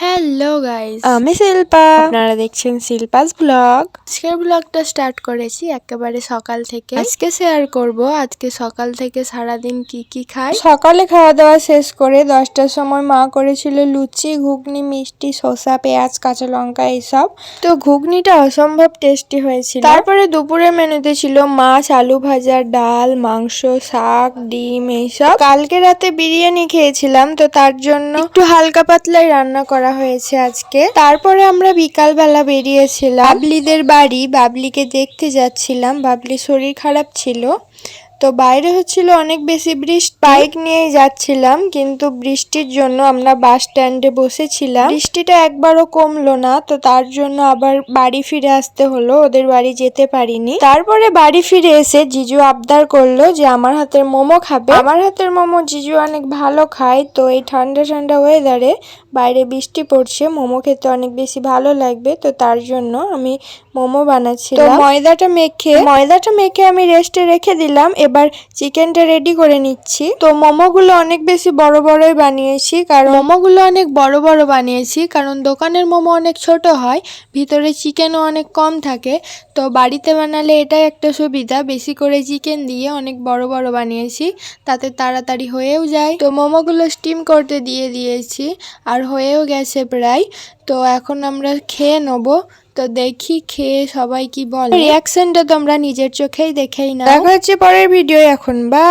他 hello guys আমি শিল্পা আপনারা দেখছেন শিল্পাস ব্লগ। আজকের ব্লগটা স্টার্ট করেছি একেবারে সকাল থেকে। আজকে শেয়ার করব। আজকে সকাল থেকে সারাদিন কি কি খাই? সকালে খাওয়া দাওয়া শেষ করে দশটার সময় মা করেছিল লুচি ঘুগনি মিষ্টি শসা পেঁয়াজ কাঁচা লঙ্কা এইসব। তো ঘুগনিটা অসম্ভব টেস্টি হয়েছিল। তারপরে দুপুরের মেনুতে ছিল মাছ আলু ভাজা ডাল মাংস শাক ডিম এইসব। কালকে রাতে বিরিয়ানি খেয়েছিলাম তো তার জন্য একটু হালকা পাতলাই রান্না করা হয়েছে। আজকে। তারপরে আমরা বিকালবেলা বেরিয়েছিলাম। বাবলিদের বাড়ি। বাবলিকে দেখতে যাচ্ছিলাম। বাবলি শরীর খারাপ ছিল। তো বাইরে হচ্ছিল অনেক বেশি বৃষ্টি। বাইক নিয়েই যাচ্ছিলাম কিন্তু বৃষ্টির জন্য আমরা বাস স্ট্যান্ডে বসেছিলাম। বৃষ্টিটা একবারও কমলো না তো তার জন্য আবার বাড়ি ফিরে আসতে হলো ওদের বাড়ি যেতে পারিনি। তারপরে বাড়ি ফিরে এসে জিজু আবদার করল যে আমার হাতের মোমো খাবে। আমার হাতের মোমো জিজু অনেক ভালো খায় তো এই ঠান্ডা ঠান্ডা ওয়েদারে বাইরে বৃষ্টি পড়ছে মোমো খেতে অনেক বেশি ভালো লাগবে তো তার জন্য আমি মোমো বানাচ্ছি ময়দাটা মেখে ময়দাটা মেখে আমি রেস্টে রেখে দিলাম এবার চিকেনটা রেডি করে নিচ্ছি। তো মোমোগুলো অনেক বেশি বড় বড়ই বানিয়েছি, কারণ মোমোগুলো অনেক বড় বড় বানিয়েছি, কারণ দোকানের মোমো অনেক ছোট হয়, ভিতরে চিকেনও অনেক কম থাকে। তো বাড়িতে বানালে এটাই একটা সুবিধা, বেশি করে চিকেন দিয়ে অনেক বড় বড় বানিয়েছি, তাতে তাড়াতাড়ি হয়েও যায়। তো মোমোগুলো স্টিম করতে দিয়ে দিয়েছি, আর হয়েও গেছে প্রায়। তো এখন আমরা খেয়ে নেব। তো দেখি খেয়ে সবাই কি বলে। রিয়াকশনটা তোমরা নিজের চোখেই দেখেই না দেখা হচ্ছে পরের ভিডিও এখন। বা